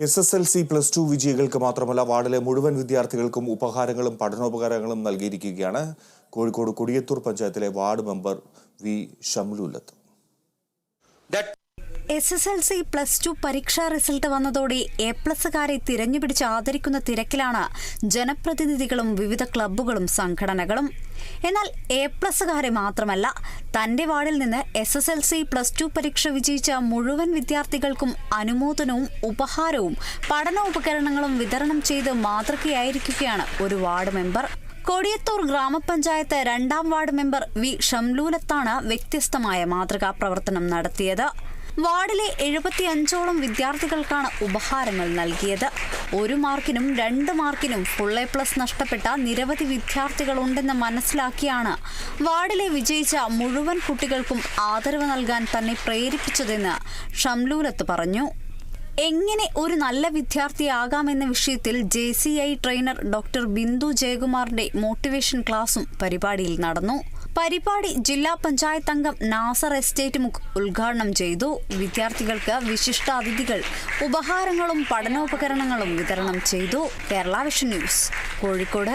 S S L C plus two വിജയികൾക്ക് മാത്രമല്ല വാർഡിലെ മുഴുവൻ വിദ്യാർത്ഥികൾക്കും ഉപഹാരങ്ങളും പഠനോപകരണങ്ങളും നൽകിയിരിക്കുകയാണ്. കോഴിക്കോട് കൊടിയത്തൂർ പഞ്ചായത്തിലെ ward member V Shamlulath S S L C plus two പരീക്ഷാ റിസൾട്ട് വന്നതോടെ എ പ്ലസുകാരെ തിരഞ്ഞുപിടിച്ച് ആദരിക്കുന്ന തിരക്കിലാണ് ജനപ്രതിനിധികളും വിവിധ ക്ലബ്ബുകളും സംഘടനകളും. എന്നാൽ എ പ്ലസുകാരെ മാത്രമല്ല തന്റെ വാർഡിൽ നിന്ന് S S L C plus two പരീക്ഷ വിജയിച്ച മുഴുവൻ വിദ്യാർത്ഥികൾക്കും അനുമോദനവും ഉപഹാരവും പഠനോപകരണങ്ങളും വിതരണം ചെയ്ത് മാതൃകയായിരിക്കുകയാണ് ഒരു വാർഡ് മെമ്പർ. കൊടിയത്തൂർ ഗ്രാമപഞ്ചായത്ത് രണ്ടാം വാർഡ് മെമ്പർ വി ഷംലൂലത്താണ് വ്യത്യസ്തമായ മാതൃകാ പ്രവർത്തനം നടത്തിയത്. വാർഡിലെ എഴുപത്തിയഞ്ചോളം വിദ്യാർത്ഥികൾക്കാണ് ഉപഹാരങ്ങൾ നൽകിയത്. ഒരു മാർക്കിനും രണ്ട് മാർക്കിനും ഫുൾ എ പ്ലസ് നഷ്ടപ്പെട്ട നിരവധി വിദ്യാർത്ഥികളുണ്ടെന്ന് മനസ്സിലാക്കിയാണ് വാർഡിലെ വിജയിച്ച മുഴുവൻ കുട്ടികൾക്കും ആദരവ് നൽകാൻ തന്നെ പ്രേരിപ്പിച്ചതെന്ന് ഷംലൂലത്ത് പറഞ്ഞു. എങ്ങനെ ഒരു നല്ല വിദ്യാർത്ഥിയാകാമെന്ന വിഷയത്തിൽ J C I trainer doctor Bindu ജയകുമാറിന്റെ motivation ക്ലാസും പരിപാടിയിൽ നടന്നു. പരിപാടി ജില്ലാ പഞ്ചായത്ത് അംഗം നാസർ എസ്റ്റേറ്റ് ഉദ്ഘാടനം ചെയ്തു. വിദ്യാർത്ഥികൾക്ക് വിശിഷ്ട അതിഥികൾ ഉപഹാരങ്ങളും പഠനോപകരണങ്ങളും വിതരണം ചെയ്തു. Kerala vision news Kozhikode.